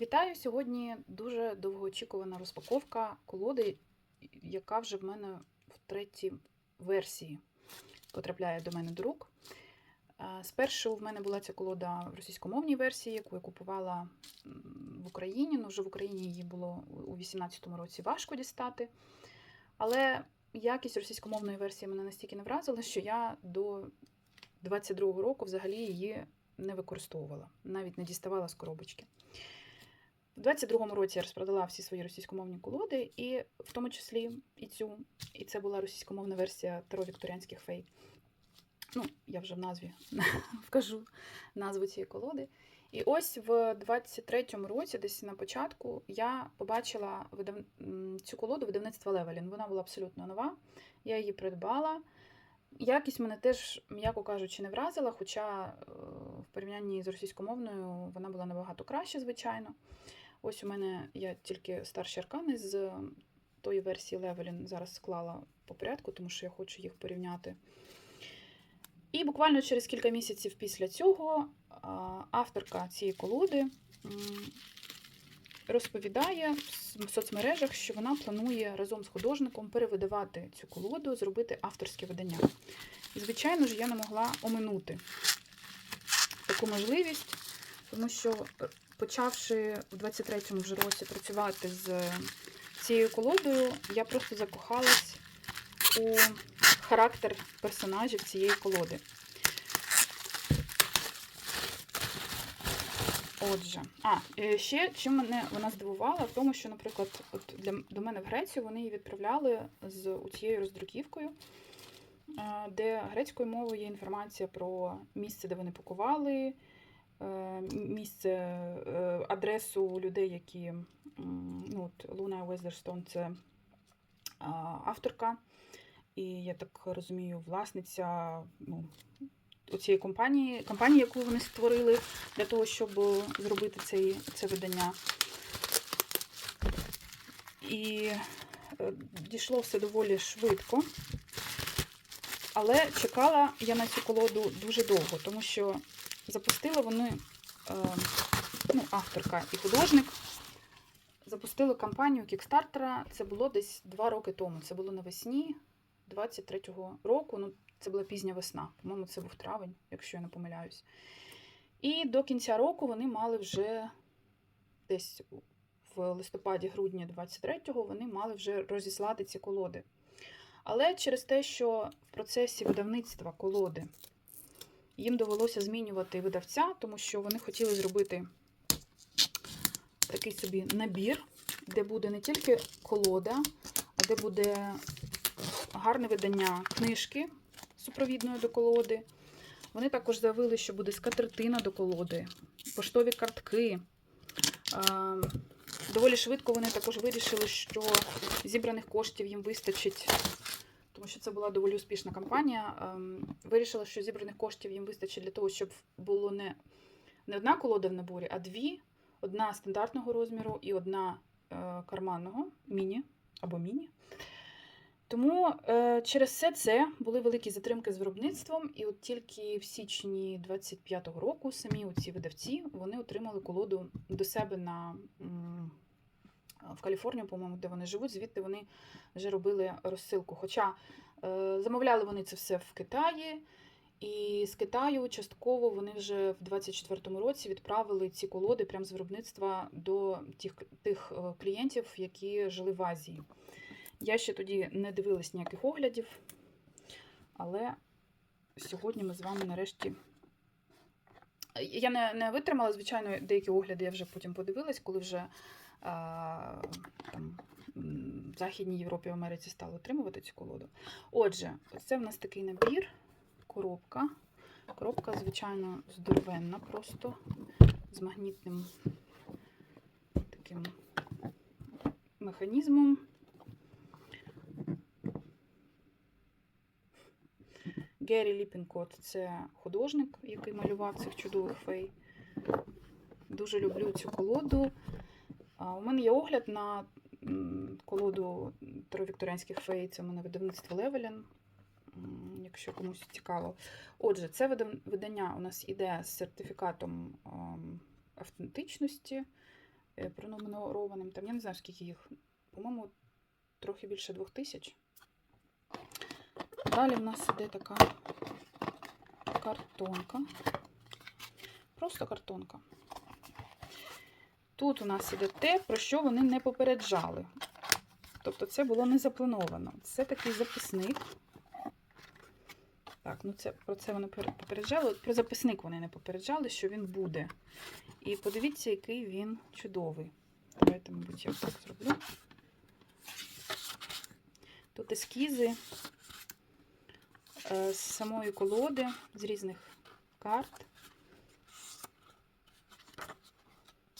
Вітаю! Сьогодні дуже довгоочікувана розпаковка колоди, яка вже в мене в третій версії потрапляє до мене до рук. Спершу в мене була ця колода в російськомовній версії, яку я купувала в Україні. Ну, вже в Україні її було у 2018 році важко дістати. Але якість російськомовної версії мене настільки не вразила, що я до 22-го року взагалі її не використовувала, навіть не діставала з коробочки. У 22-му році я розпродала всі свої російськомовні колоди, і в тому числі і цю. І це була російськомовна версія Таро Вікторіанських фей. Ну, я вже в назві вкажу назву цієї колоди. І ось в 23-му році, десь на початку, я побачила видав... цю колоду видавництва Левелін. Вона була абсолютно нова. Я її придбала. Якість мене теж, м'яко кажучи, не вразила, хоча е, в порівнянні з російськомовною вона була набагато краще, звичайно. Ось у мене я тільки старші аркани з тої версії Левелін зараз склала по порядку, тому що я хочу їх порівняти. І буквально через кілька місяців після цього авторка цієї колоди розповідає в соцмережах, що вона планує разом з художником перевидавати цю колоду, зробити авторське видання. Звичайно ж, я не могла оминути таку можливість, тому що, е, почавши в 23-му вже році працювати з цією колодою, я просто закохалась у характер персонажів цієї колоди. Отже, а е, ще чим мене вона здивувала, в тому, що, наприклад, от для до мене в Грецію вони її відправляли з цією роздруківкою, е, де грецькою мовою є інформація про місце, де вони пакували, е, місце, е, адресу людей, які ну, от Луна Уезерстон це авторка, і я так розумію, власниця ну, цієї компанії, компанії, яку вони створили для того, щоб зробити цей, це видання. І е, дійшло все доволі швидко. Але чекала я на цю колоду дуже довго, тому що запустили вони, е, ну, авторка і художник, запустили кампанію кікстартера. Це було десь два роки тому. Це було навесні 23-го року. Ну, це була пізня весна. По-моєму, це був травень, якщо я не помиляюсь. І до кінця року вони мали вже десь в листопаді-грудні 23-го вони мали вже розіслати ці колоди. Але через те, що в процесі видавництва колоди їм довелося змінювати видавця, тому що вони хотіли зробити такий собі набір, де буде не тільки колода, а де буде гарне видання книжки супровідної до колоди. Вони також заявили, що буде скатертина до колоди, поштові картки. Доволі швидко вони також вирішили, що зібраних коштів їм вистачить, тому що це була доволі успішна кампанія. ем, Вирішили, що зібраних коштів їм вистачить для того, щоб було не, не одна колода в наборі, а дві: одна стандартного розміру і одна е, карманного міні або міні. Тому е, через все це були великі затримки з виробництвом, і от тільки в січні 25-го року самі ці видавці вони отримали колоду до себе на в Каліфорнію, по-моєму, де вони живуть. Звідти вони вже робили розсилку. Хоча е, замовляли вони це все в Китаї, і з Китаю частково вони вже в 24-му році відправили ці колоди прямо з виробництва до тих, тих е, клієнтів, які жили в Азії. Я ще тоді не дивилась ніяких оглядів, але сьогодні ми з вами нарешті. Я не, не витримала, звичайно, деякі огляди я вже потім подивилась, коли вже там, в Західній Європі в Америці стали отримувати цю колоду. Отже, це в нас такий набір, коробка. Коробка, звичайно, здоровенна, просто з магнітним таким механізмом. Геррі Ліпінкот це художник, який малював цих чудових фей. Дуже люблю цю колоду. У мене є огляд на колоду Таро-Вікторіанських фей. Це у мене видавництво Левелін, якщо комусь цікаво. Отже, це видання у нас іде з сертифікатом автентичності. е, пронумерованим. Там я не знаю, скільки їх. По-моєму, трохи більше двох тисяч. Далі в нас іде така картонка. Просто картонка. Тут у нас іде те, про що вони не попереджали. Тобто це було не заплановано. Це такий записник. Так, ну це про це вони попереджали. Про записник вони не попереджали, що він буде. І подивіться, який він чудовий. Давайте, мабуть, я так зроблю. Тут ескізи е, з самої колоди, з різних карт.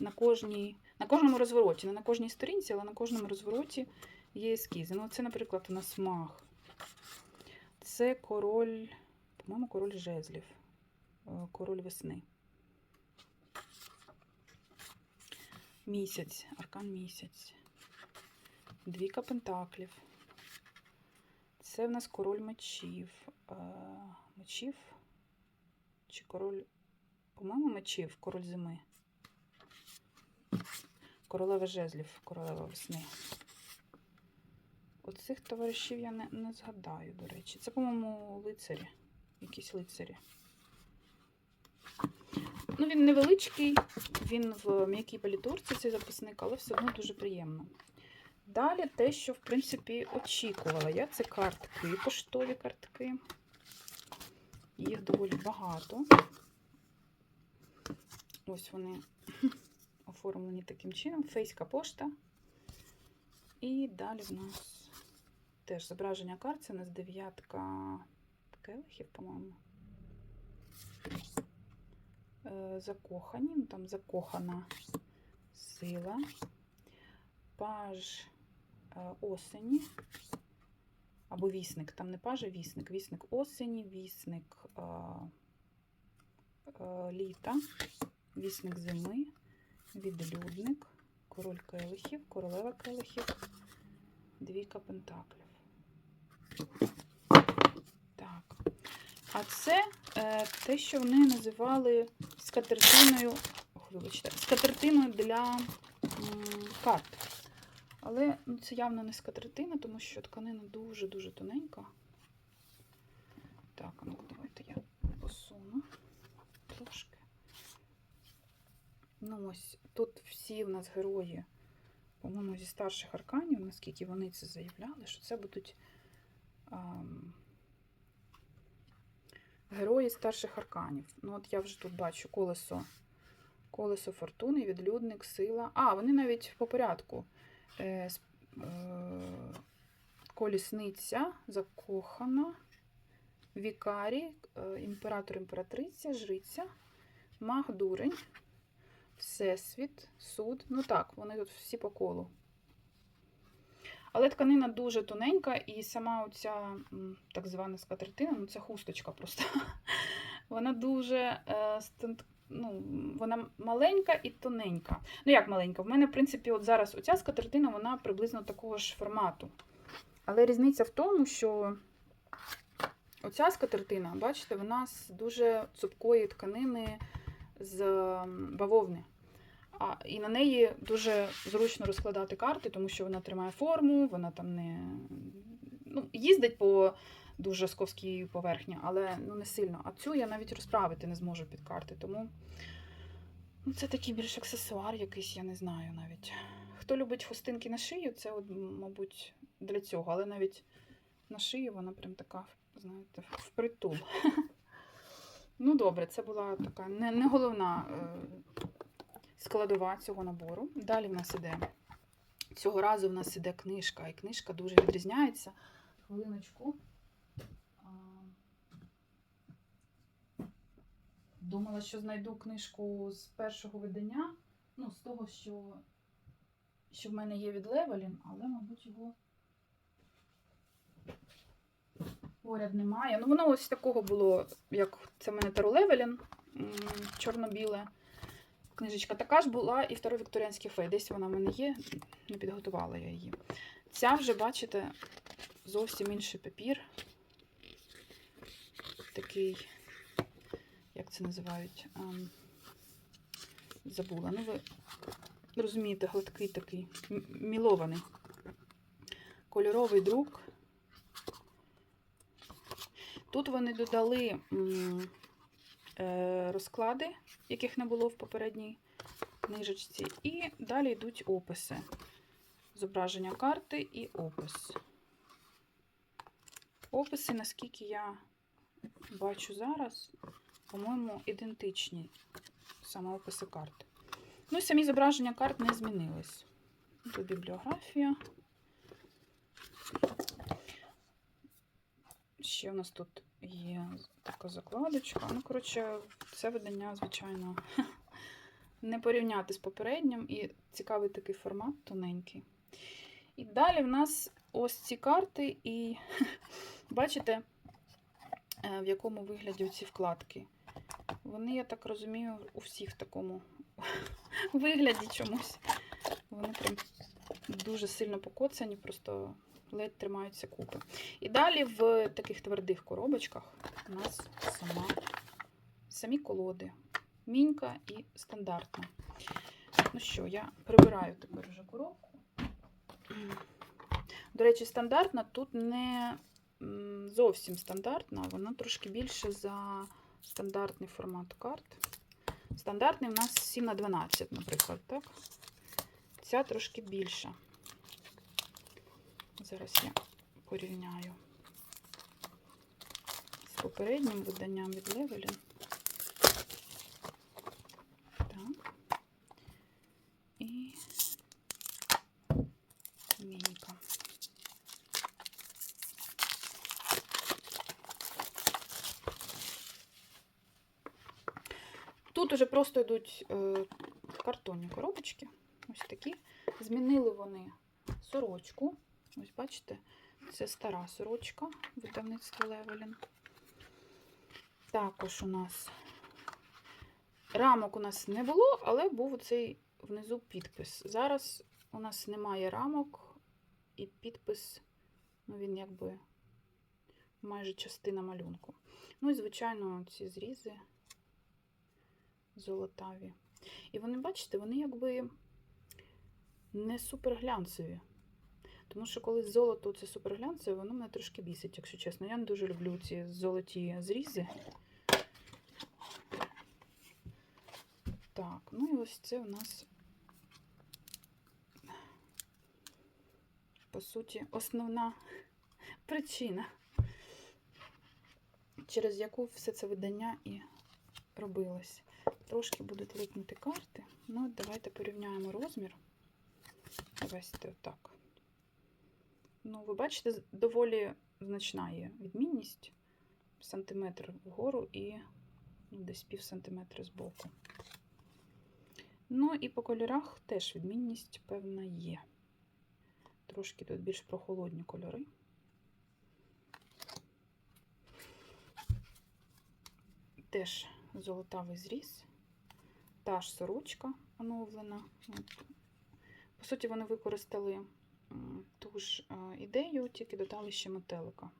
На кожній, на кожному розвороті, не на кожній сторінці, але на кожному розвороті є ескізи. Ну, це, наприклад, у нас мах. Це король, по-моєму, король жезлів. Е, Король весни. Місяць, аркан місяць. Двіка пентаклів. Це в нас король мечів. Е, Мечів? Чи король. По-моєму, мечів, король зими. Королева жезлів, королева весни. Оцих товаришів я не, не згадаю, до речі. Це, по-моєму, лицарі. Якісь лицарі. Ну, він невеличкий, він в м'якій палітурці, цей записник, але все одно дуже приємно. Далі те, що, в принципі, очікувала я, це картки, поштові картки. Їх доволі багато. Ось вони оформлені таким чином. Фейська пошта. І далі в нас теж зображення карт. Це у нас дев'ятка келихів, по-моєму. Е, Закохані, ну там закохана сила. Паж е, осені. Або вісник. Там не паж, вісник. Вісник осені, вісник е, е, літа, вісник зими, відлюдник, король келихів, королева келихів, двійка пентаклів. Так. А це е, те, що вони називали скатертиною. Вибачте, скатертиною для м, карт. Але ну, це явно не скатертина, тому що тканина дуже-дуже тоненька. Так, ну давайте я посуну трошки. Ну ось, тут всі в нас герої, по-моєму, зі старших арканів, наскільки вони це заявляли, що це будуть ам, герої старших арканів. Ну, от я вже тут бачу колесо, колесо фортуни, відлюдник, сила. А, вони навіть по порядку. Е, е, колісниця, закохана, вікарій, е, імператор, імператриця, жриця, маг, дурень, всесвіт, суд. Ну так, вони тут всі по колу. Але тканина дуже тоненька, і сама оця так звана скатертина, ну це хусточка просто. Вона дуже е, ну, вона маленька і тоненька. Ну, як маленька? В мене, в принципі, от зараз оця скатертина, вона приблизно такого ж формату. Але різниця в тому, що оця скатертина, бачите, вона з дуже цупкої тканини з бавовни. А, і на неї дуже зручно розкладати карти, тому що вона тримає форму, вона там не ну, їздить по дуже сковській поверхні, але ну, не сильно. А цю я навіть розправити не зможу під карти. Тому ну, це такий більш аксесуар якийсь, я не знаю навіть. Хто любить хустинки на шию, це, от, мабуть, для цього. Але навіть на шию вона прям така, знаєте, впритул. Ну, добре, це була така не, не головна е, складова цього набору. Далі в нас іде. Цього разу в нас іде книжка, і книжка дуже відрізняється. Хвилиночку. Думала, що знайду книжку з першого видання. Ну, з того, що, що в мене є від Левелін, але, мабуть, його поряд немає. Ну, воно ось такого було, як це мене Таро Левелін, чорно-біле. Книжечка така ж була і второй вікторіанський фей. Десь вона в мене є, не підготувала я її. Ця вже, бачите, зовсім інший папір. Такий, як це називають? Ем, забула. Ну, ви розумієте, гладкий такий, мілований. Кольоровий друк. Тут вони додали е, розклади, яких не було в попередній книжечці. І далі йдуть описи. Зображення карти і опис. Описи, наскільки я бачу зараз, по-моєму, ідентичні саме описи карт. Ну, і самі зображення карт не змінились. Тут бібліографія. Ще у нас тут є така закладочка. Ну, коротше, це видання, звичайно, не порівняти з попереднім. І цікавий такий формат тоненький. І далі в нас ось ці карти, і бачите, е, в якому вигляді ці вкладки. Вони, я так розумію, у всіх в такому вигляді чомусь. Вони прям дуже сильно покоцані, просто ледь тримаються купи. І далі в таких твердих коробочках у нас сама, самі колоди. Мінька і стандартна. Ну що, я прибираю тепер вже коробку. До речі, стандартна тут не зовсім стандартна, вона трошки більше за стандартний формат карт. Стандартний у нас 7 на 12, наприклад, так? Ця трошки більша. Зараз я порівняю з попереднім виданням від Левелін. Так. І мінька. Тут уже просто йдуть е, картонні коробочки. Ось такі. Змінили вони сорочку. Ось бачите, це стара сорочка видавництва Левелін. Також у нас рамок у нас не було, але був цей внизу підпис. Зараз у нас немає рамок, і підпис, ну він якби майже частина малюнку. Ну і, звичайно, ці зрізи золотаві. І вони, бачите, вони якби не суперглянцеві. Тому що коли золото це суперглянцеве, воно мене трошки бісить, якщо чесно. Я не дуже люблю ці золоті зрізи. Так, ну і ось це у нас, по суті, основна причина, через яку все це видання і робилось. Трошки будуть липнути карти. Ну, от давайте порівняємо розмір. Давайте отак. Ну, ви бачите, доволі значна є відмінність. Сантиметр вгору і ну, десь пів сантиметра збоку. Ну і по кольорах теж відмінність, певна, є. Трошки тут більш прохолодні кольори. Теж золотавий зріз. Та ж сорочка оновлена. По суті, вони використали ту ж е, ідею, тільки додали ще метелика.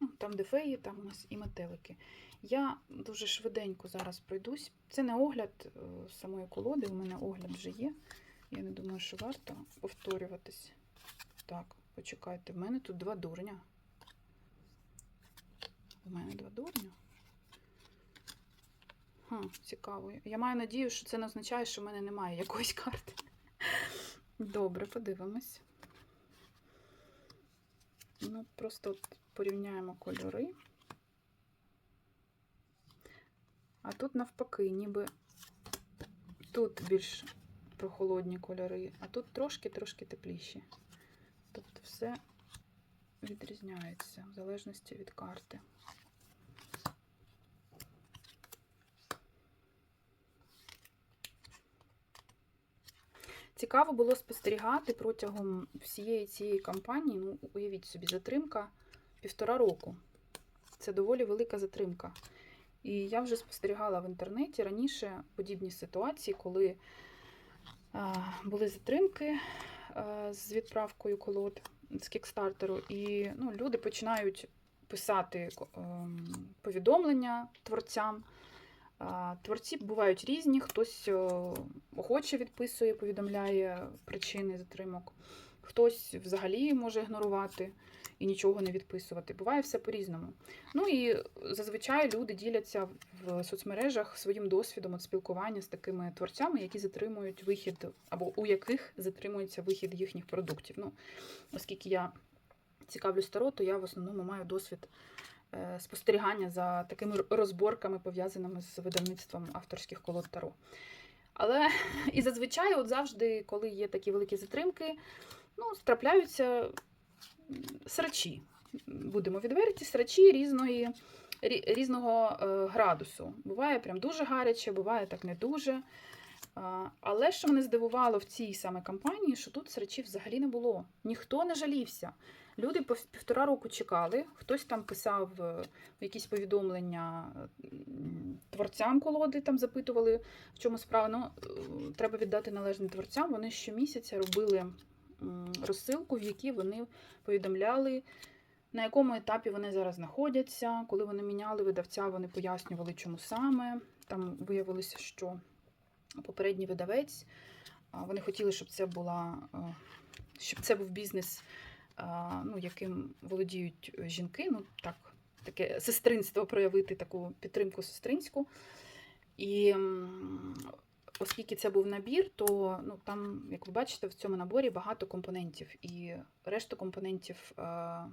Ну, Там, де феї, там у нас і метелики. Я дуже швиденько зараз пройдусь. Це не огляд е, самої колоди, у мене огляд вже є. Я не думаю, що варто повторюватись. Так, почекайте, в мене тут два дурня. У мене два дурня. Хм, цікаво. Я маю надію, що це не означає, що в мене немає якоїсь карти. Добре, подивимось. Ну, просто от порівняємо кольори. А тут навпаки, ніби тут більш прохолодні кольори, а тут трошки-трошки тепліші. Тобто все відрізняється в залежності від карти. Цікаво було спостерігати протягом всієї цієї кампанії. Ну, уявіть собі, затримка півтора року. Це доволі велика затримка. І я вже спостерігала в інтернеті раніше подібні ситуації, коли а, були затримки а, з відправкою колод з кікстартеру, і ну, люди починають писати ем, повідомлення творцям, Творці бувають різні, хтось охоче відписує, повідомляє причини затримок, хтось взагалі може ігнорувати і нічого не відписувати. Буває все по-різному. Ну і зазвичай люди діляться в соцмережах своїм досвідом от спілкування з такими творцями, які затримують вихід, або у яких затримується вихід їхніх продуктів. Ну, оскільки я цікавлюсь таро, то я в основному маю досвід е, спостерігання за такими розборками, пов'язаними з видавництвом авторських колод таро. Але і зазвичай, от завжди, коли є такі великі затримки, ну, трапляються срачі. Будемо відверті, срачі різної, різного е, градусу. Буває прям дуже гаряче, буває так не дуже. Але що мене здивувало в цій саме кампанії, що тут срачів взагалі не було. Ніхто не жалівся. Люди півтора року чекали, хтось там писав е, якісь повідомлення творцям колоди, там запитували, в чому справа. Ну, е, треба віддати належне творцям. Вони щомісяця робили розсилку, в якій вони повідомляли, на якому етапі вони зараз знаходяться. Коли вони міняли видавця, вони пояснювали, чому саме. Там виявилося, що попередній видавець. Вони хотіли, щоб це була е, щоб це був бізнес, ну, яким володіють жінки. Ну так, таке сестринство проявити, таку підтримку сестринську. І оскільки це був набір, то ну, там, як ви бачите, в цьому наборі багато компонентів. І решту компонентів е,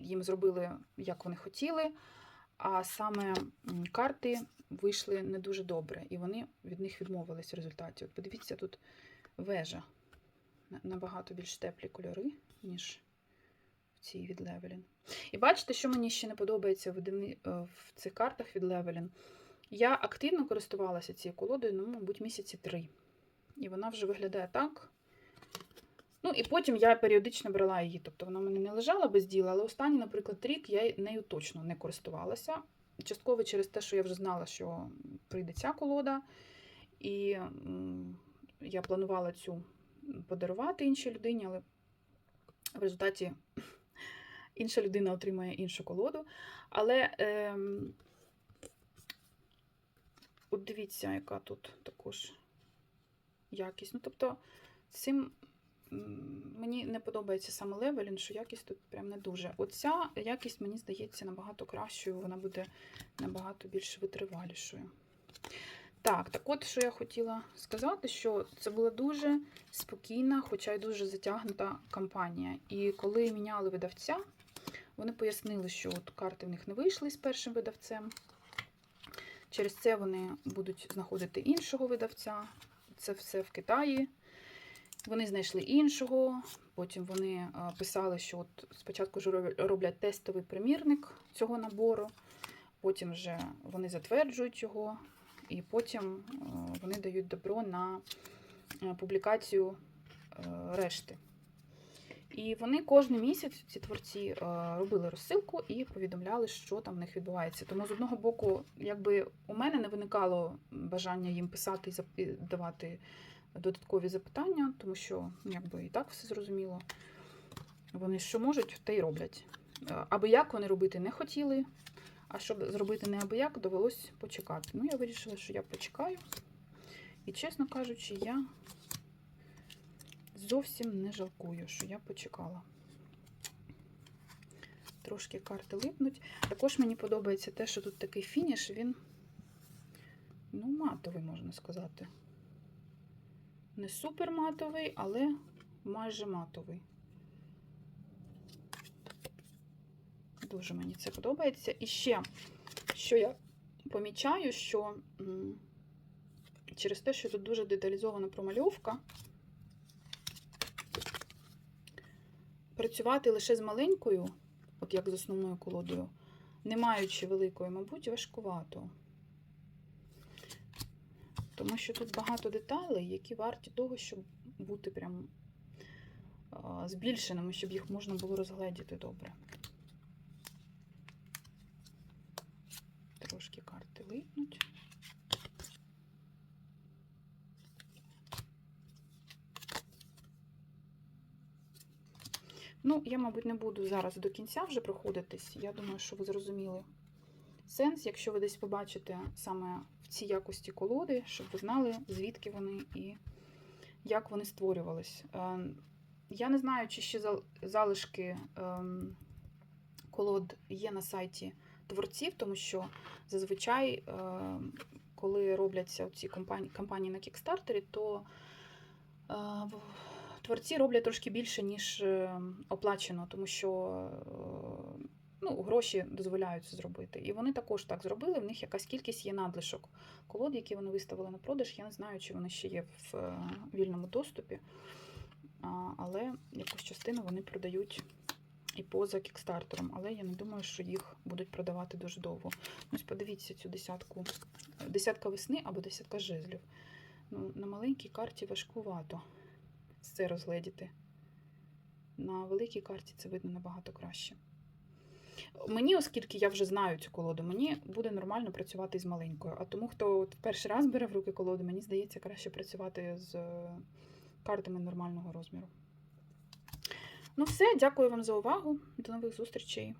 їм зробили, як вони хотіли. А саме карти вийшли не дуже добре, і вони від них відмовились в результаті. От подивіться, тут вежа набагато більш теплі кольори, ніж в цій від Левелін. І бачите, що мені ще не подобається е, в цих картах від Левелін. Я активно користувалася цією колодою, ну, мабуть, місяці три. І вона вже виглядає так. Ну, і потім я періодично брала її. Тобто вона в не лежала без діла, але останній, наприклад, рік я нею точно не користувалася. Частково через те, що я вже знала, що прийде ця колода. І я планувала цю подарувати іншій людині, але в результаті інша людина отримає іншу колоду. Але ем, от дивіться, яка тут також якість. Ну, тобто, цим мені не подобається саме Левелін, що якість тут прям не дуже. Оця якість, мені здається, набагато кращою, вона буде набагато більш витривалішою. Так, так от, що я хотіла сказати, що це була дуже спокійна, хоча й дуже затягнута кампанія. І коли міняли видавця, вони пояснили, що от карти в них не вийшли з першим видавцем. Через це вони будуть знаходити іншого видавця. Це все в Китаї. Вони знайшли іншого. Потім вони писали, що от спочатку ж роблять тестовий примірник цього набору, потім вже вони затверджують його, і потім е, вони дають добро на е, публікацію е, решти. І вони кожен місяць, ці творці, робили розсилку і повідомляли, що там в них відбувається. Тому з одного боку, якби у мене не виникало бажання їм писати і давати додаткові запитання, тому що ну, якби і так все зрозуміло. Вони що можуть, те й роблять. Аби як вони робити не хотіли, а щоб зробити не аби довелось почекати. Ну, я вирішила, що я почекаю. І, чесно кажучи, я зовсім не жалкую, що я почекала. Трошки карти липнуть. Також мені подобається те, що тут такий фініш, він ну, матовий, можна сказати. Не супер матовий, але майже матовий. Дуже мені це подобається. І ще, що я помічаю, що через те, що тут дуже деталізована промальовка, працювати лише з маленькою, от як з основною колодою, не маючи великої, мабуть, важкувато. Тому що тут багато деталей, які варті того, щоб бути прям збільшеними, щоб їх можна було розгледіти добре. Трошки карти липнуть. Ну, я, мабуть, не буду зараз до кінця вже проходитись. Я думаю, що ви зрозуміли сенс, якщо ви десь побачите саме в цій якості колоди, щоб ви знали, звідки вони і як вони створювались. Е, Я не знаю, чи ще залишки ем, колод є на сайті творців, тому що зазвичай, ем, коли робляться ці компанії, кампанії на Кікстартері, то е, творці роблять трошки більше, ніж е, оплачено, тому що е, ну, гроші дозволяють це зробити. І вони також так зробили. В них якась кількість є надлишок колод, які вони виставили на продаж. Я не знаю, чи вони ще є в е, вільному доступі, але якусь частину вони продають і поза кікстартером. Але я не думаю, що їх будуть продавати дуже довго. Ось подивіться цю десятку. Десятка весни або десятка жезлів. Ну, на маленькій карті важкувато це розгледіти. На великій карті це видно набагато краще. Мені, оскільки я вже знаю цю колоду, мені буде нормально працювати з маленькою. А тому, хто перший раз бере в руки колоду, мені здається, краще працювати з картами нормального розміру. Ну, все, дякую вам за увагу. До нових зустрічей.